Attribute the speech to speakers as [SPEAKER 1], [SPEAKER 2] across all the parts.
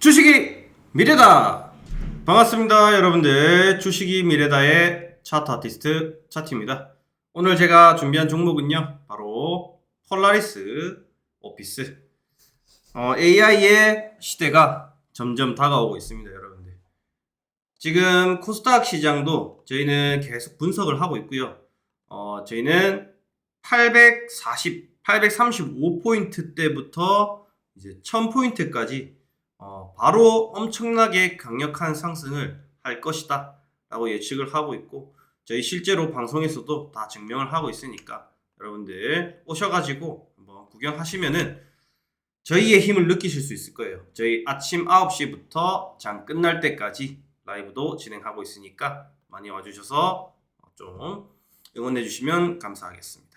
[SPEAKER 1] 주식이 미래다. 반갑습니다, 여러분들. 주식이 미래다의 차트 아티스트 차트입니다. 오늘 제가 준비한 종목은요, 바로 폴라리스 오피스. 어, AI의 시대가 점점 다가오고 있습니다, 여러분들. 지금 코스닥 시장도 저희는 계속 분석을 하고 있고요. 어, 저희는 840, 835포인트 때부터 이제 1000포인트까지 어, 바로 엄청나게 강력한 상승을 할 것이다 라고 예측을 하고 있고 저희 실제로 방송에서도 다 증명을 하고 있으니까 여러분들 오셔가지고 한번 구경하시면은 저희의 힘을 느끼실 수 있을 거예요. 저희 아침 9시부터 장 끝날 때까지 라이브도 진행하고 있으니까 많이 와주셔서 좀 응원해 주시면 감사하겠습니다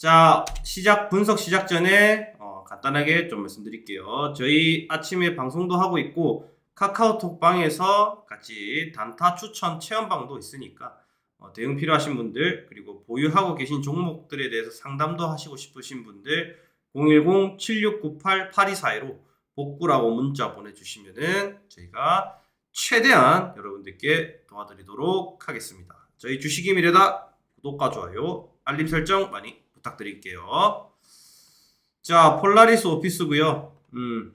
[SPEAKER 1] 자 시작 분석 시작 전에 어, 간단하게 좀 말씀드릴게요. 저희 아침에 방송도 하고 있고 카카오톡 방에서 같이 단타 추천 체험방도 있으니까 어, 대응 필요하신 분들 그리고 보유하고 계신 종목들에 대해서 상담도 하시고 싶으신 분들 010-7698-8242로 복구라고 문자 보내주시면은 저희가 최대한 여러분들께 도와드리도록 하겠습니다. 저희 주식이 미래다 구독과 좋아요, 알림 설정 많이 부탁드릴게요. 자, 폴라리스 오피스고요. 음.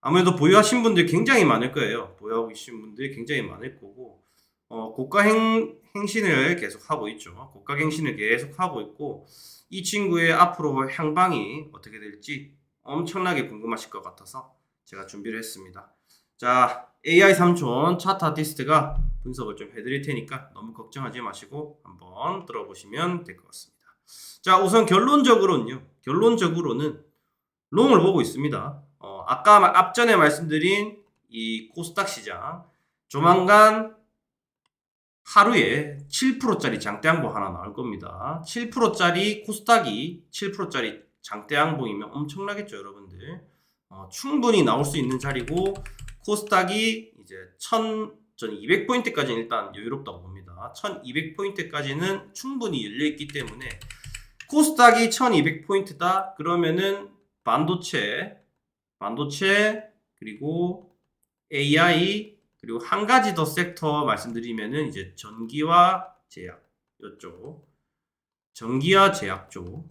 [SPEAKER 1] 아무래도 보유하신 분들 굉장히 많을 거예요. 보유하고 계신 분들 굉장히 많을 거고 어, 고가 행, 행신을 계속 하고 있죠. 고가 행신을 계속 하고 있고 이 친구의 앞으로 향방이 어떻게 될지 엄청나게 궁금하실 것 같아서 제가 준비를 했습니다. 자, AI 삼촌 차트 아티스트가 분석을 좀 해드릴 테니까 너무 걱정하지 마시고 한번 들어보시면 될 것 같습니다. 자, 우선 결론적으로는요. 결론적으로는 롱을 보고 있습니다. 어, 아까 마- 앞전에 말씀드린 이 코스닥 시장 조만간 하루에 7%짜리 장대 항봉 하나 나올 겁니다. 7%짜리 코스닥이 7%짜리 장대 항봉이면 엄청나겠죠, 여러분들. 어, 충분히 나올 수 있는 자리고 코스닥이 이제 1000 저는 200포인트까지는 일단 여유롭다고 봅니다. 1200포인트까지는 충분히 열려 있기 때문에 코스닥이 1200포인트다. 그러면은 반도체, 반도체 그리고 AI 그리고 한 가지 더 섹터 말씀드리면은 이제 전기와 제약 이쪽 전기와 제약 쪽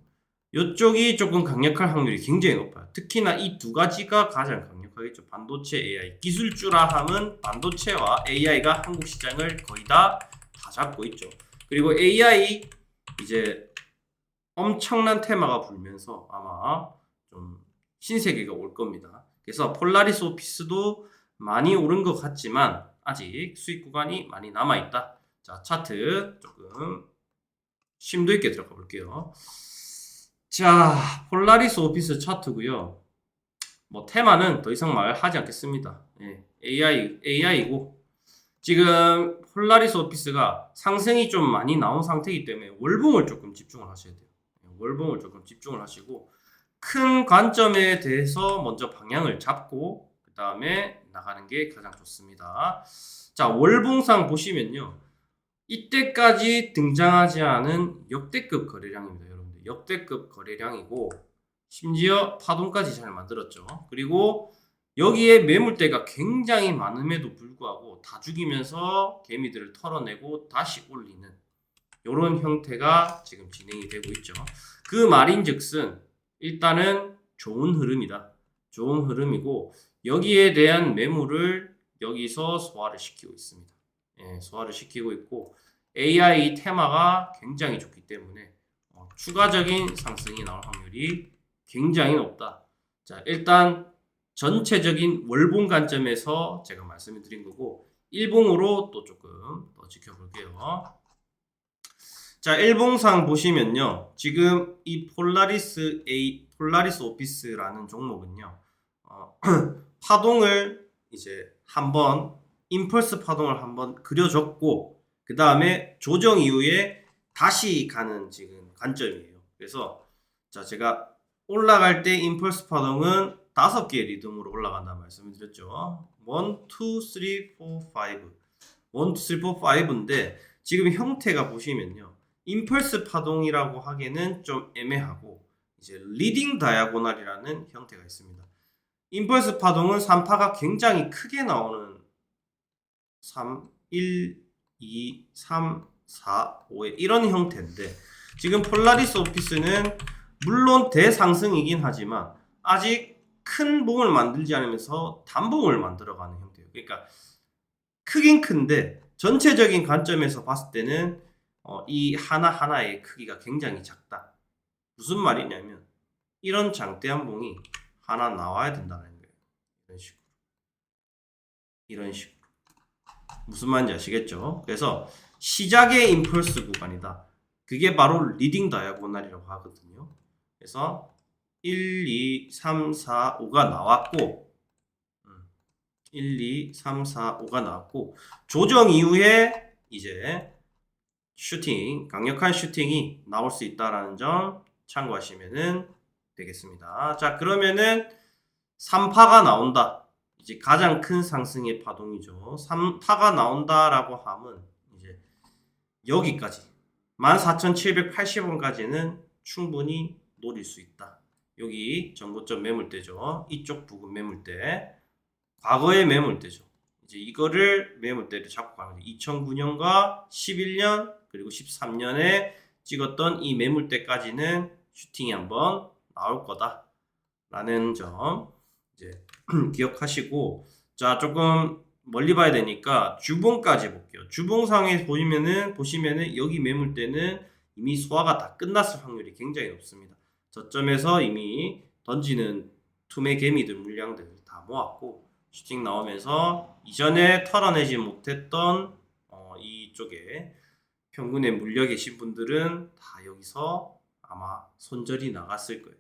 [SPEAKER 1] 이쪽이 조금 강력할 확률이 굉장히 높아요. 특히나 이 두 가지가 가장 강력하겠죠. 반도체 AI 기술주라 함은 반도체와 AI가 한국 시장을 거의 다 다 잡고 있죠. 그리고 AI 이제 엄청난 테마가 불면서 아마 좀 신세계가 올 겁니다. 그래서 폴라리스 오피스도 많이 오른 것 같지만 아직 수익 구간이 많이 남아 있다. 자 차트 조금 심도 있게 들어가 볼게요. 자 폴라리스 오피스 차트고요. 뭐 테마는 더 이상 말하지 않겠습니다. 예, AI AI고 지금 폴라리스 오피스가 상승이 좀 많이 나온 상태이기 때문에 월봉을 조금 집중을 하셔야 돼요. 예, 월봉을 조금 집중을 하시고 큰 관점에 대해서 먼저 방향을 잡고 그 다음에 나가는 게 가장 좋습니다. 자 월봉상 보시면요. 이때까지 등장하지 않은 역대급 거래량입니다, 여러분들. 역대급 거래량이고 심지어 파동까지 잘 만들었죠. 그리고 여기에 매물대가 굉장히 많음에도 불구하고 다 죽이면서 개미들을 털어내고 다시 올리는 이런 형태가 지금 진행이 되고 있죠. 그 말인즉슨 일단은 좋은 흐름이다. 좋은 흐름이고 여기에 대한 매물을 여기서 소화를 시키고 있습니다. 예, 소화를 시키고 있고 AI 테마가 굉장히 좋기 때문에 어, 추가적인 상승이 나올 확률이 굉장히 높다. 자, 일단 전체적인 월봉 관점에서 제가 말씀을 드린 거고 일봉으로 또 조금 더 지켜볼게요. 자, 일봉상 보시면요. 지금 이 폴라리스 A 폴라리스 오피스라는 종목은요. 어, 파동을 이제 한번 임펄스 파동을 한번 그려줬고 그 다음에 조정 이후에 다시 가는 지금 관점이에요. 그래서 자 제가 올라갈 때 임펄스 파동은 다섯 개의 리듬으로 올라간다 말씀을 드렸죠. 1, 2, 3, 4, 5 1, 2, 3, 4, 5인데 지금 형태가 보시면요. 임펄스 파동이라고 하기에는 좀 애매하고 이제 리딩 다이아고날이라는 형태가 있습니다. 임펄스 파동은 3파가 굉장히 크게 나오는 3, 1, 2, 3, 4, 5의 이런 형태인데 지금 폴라리스 오피스는 물론 대상승이긴 하지만 아직 큰 봉을 만들지 않으면서 단봉을 만들어가는 형태예요. 그러니까 크긴 큰데 전체적인 관점에서 봤을 때는 어, 이 하나 하나의 크기가 굉장히 작다. 무슨 말이냐면 이런 장대한 봉이 하나 나와야 된다는 거예요. 이런 식으로. 이런 식으로. 무슨 말인지 아시겠죠? 그래서 시작의 임펄스 구간이다. 그게 바로 리딩 다이아고날이라고 하거든요. 그래서 1, 2, 3, 4, 5가 나왔고 음, 1, 2, 3, 4, 5가 나왔고 조정 이후에 이제 슈팅, 강력한 슈팅이 나올 수 있다라는 점 참고하시면 되겠습니다. 자, 그러면은 3파가 나온다. 이제 가장 큰 상승의 파동이죠. 3파가 나온다라고 하면 이제 여기까지 14,780원까지는 충분히 노릴 수 있다. 여기 전고점 매물대죠. 이쪽 부근 매물대. 과거의 매물대죠. 이제 이거를 매물대를 잡고 가는 거죠. 2009년과 11년 그리고 13년에 찍었던 이 매물대까지는 슈팅이 한번 나올 거다라는 점 이제 기억하시고 자 조금 멀리 봐야 되니까 주봉까지 볼게요. 주봉상에 보시면은 보시면은 여기 매물대는 이미 소화가 다 끝났을 확률이 굉장히 높습니다. 저점에서 이미 던지는 투매 개미들 물량들 다 모았고 슈팅 나오면서 이전에 털어내지 못했던 어, 이쪽에 평균에 물려 계신 분들은 다 여기서 아마 손절이 나갔을 거예요.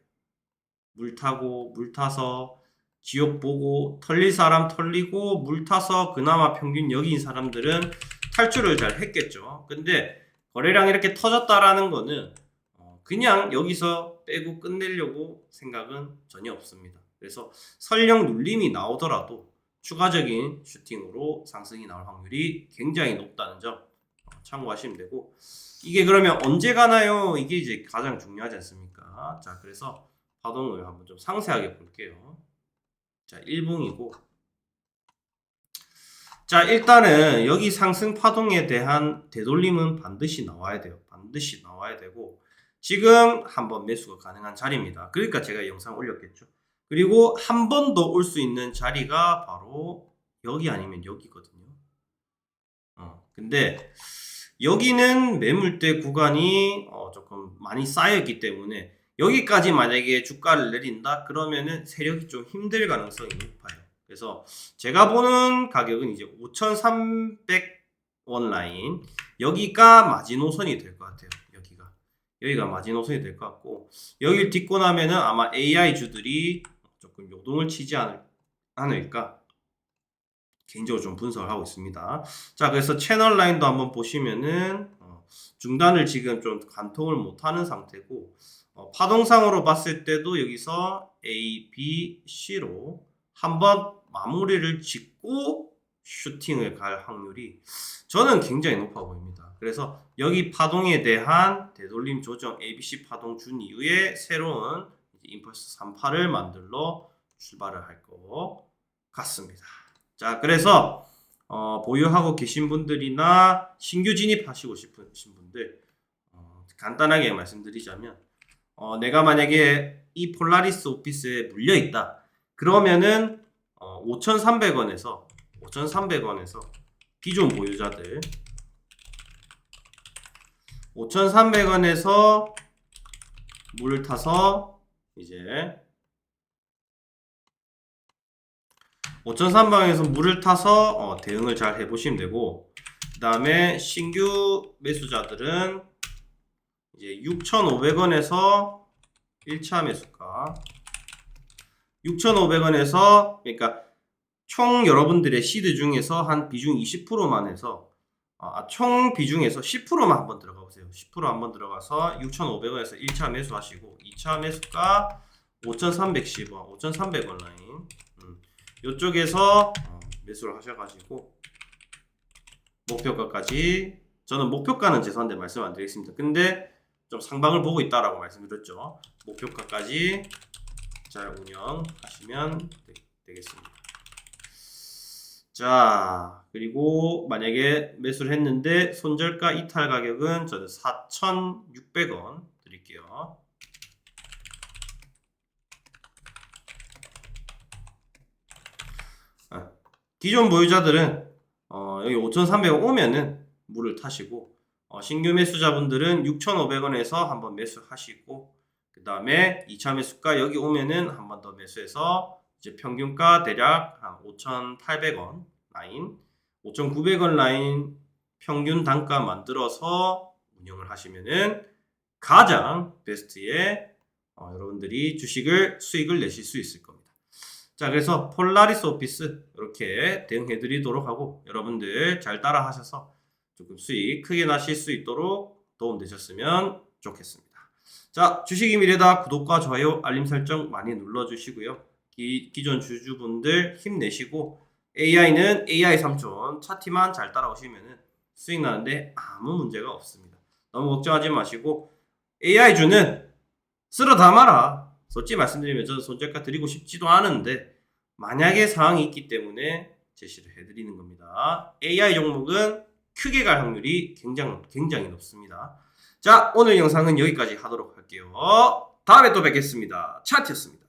[SPEAKER 1] 물 타고 물 타서 지옥 보고 털릴 사람 털리고 물 타서 그나마 평균 여기인 사람들은 탈출을 잘 했겠죠. 근데 거래량 이렇게 터졌다라는 거는 어, 그냥 여기서 빼고 끝내려고 생각은 전혀 없습니다. 그래서 설령 눌림이 나오더라도 추가적인 슈팅으로 상승이 나올 확률이 굉장히 높다는 점 어, 참고하시면 되고 이게 그러면 언제 가나요? 이게 이제 가장 중요하지 않습니까? 자, 그래서 파동을 한번 좀 상세하게 볼게요. 자, 1봉이고. 자, 일단은 여기 상승 파동에 대한 되돌림은 반드시 나와야 돼요. 반드시 나와야 되고, 지금 한번 매수가 가능한 자리입니다. 그러니까 제가 영상 올렸겠죠. 그리고 한 번 더 올 수 있는 자리가 바로 여기 아니면 여기거든요. 어, 근데 여기는 매물대 구간이 어, 조금 많이 쌓였기 때문에 여기까지 만약에 주가를 내린다 그러면은 세력이 좀 힘들 가능성이 높아요. 그래서 제가 보는 가격은 이제 5,300원 라인 여기가 마지노선이 될 것 같아요. 여기가 여기가 마지노선이 될 것 같고 여기를 딛고 나면은 아마 AI 주들이 조금 요동을 치지 않을, 않을까 개인적으로 좀 분석을 하고 있습니다. 자 그래서 채널 라인도 한번 보시면은 어, 중단을 지금 좀 관통을 못하는 상태고 어, 파동상으로 봤을 때도 여기서 A, B, C로 한번 마무리를 짓고 슈팅을 갈 확률이 저는 굉장히 높아 보입니다. 그래서 여기 파동에 대한 되돌림 조정 ABC 파동 준 이후에 새로운 임펄스 3파를 만들러 출발을 할 것 같습니다. 자, 그래서 어, 보유하고 계신 분들이나 신규 진입하시고 싶으신 분들 어, 간단하게 말씀드리자면 어, 내가 만약에 이 폴라리스 오피스에 물려 있다. 그러면은 어, 5,300원에서 5,300원에서 기존 보유자들 5,300원에서 물을 타서 이제 5,300원에서 물을 타서 어, 대응을 잘 해보시면 되고 그 다음에 신규 매수자들은 이제 6,500원에서 1차 매수가 6,500원에서 그러니까 총 여러분들의 시드 중에서 한 비중 20%만 해서 아, 총 비중에서 10%만 한번 들어가 보세요. 10% 한번 들어가서 6,500원에서 1차 매수하시고 2차 매수가 5,310원, 5,300원 라인 음, 이쪽에서 어, 매수를 하셔가지고 목표가까지 저는 목표가는 죄송한데 말씀 안 드리겠습니다. 근데 좀 상방을 보고 있다라고 말씀드렸죠. 목표가까지 잘 운영하시면 되, 되겠습니다. 자, 그리고 만약에 매수를 했는데 손절가 이탈 가격은 저는 4,600원 드릴게요. 아, 기존 보유자들은 어, 여기 5,300원 오면은 물을 타시고 어, 신규 매수자분들은 6,500원에서 한번 매수하시고 그 다음에 2차 매수가 여기 오면은 한번 더 매수해서 이제 평균가 대략 한 5,800원 라인, 5,900원 라인 평균 단가 만들어서 운영을 하시면은 가장 베스트의 어, 여러분들이 주식을 수익을 내실 수 있을 겁니다. 자, 그래서 폴라리스 오피스 이렇게 대응해 드리도록 하고 여러분들 잘 따라 하셔서 조금 수익 크게 나실 수 있도록 도움 되셨으면 좋겠습니다. 자, 주식이 미래다 구독과 좋아요, 알림 설정 많이 눌러 주시고요. 기, 기존 주주분들 힘내시고 AI는 AI 삼촌 차티만 잘 따라오시면 수익 나는데 아무 문제가 없습니다. 너무 걱정하지 마시고 AI 주는 쓸어 담아라. 솔직히 말씀드리면 저는 손절가 드리고 싶지도 않은데 만약에 상황이 있기 때문에 제시를 해드리는 겁니다. AI 종목은 크게 갈 확률이 굉장히, 굉장히 높습니다. 자, 오늘 영상은 여기까지 하도록 할게요. 다음에 또 뵙겠습니다. 차트였습니다.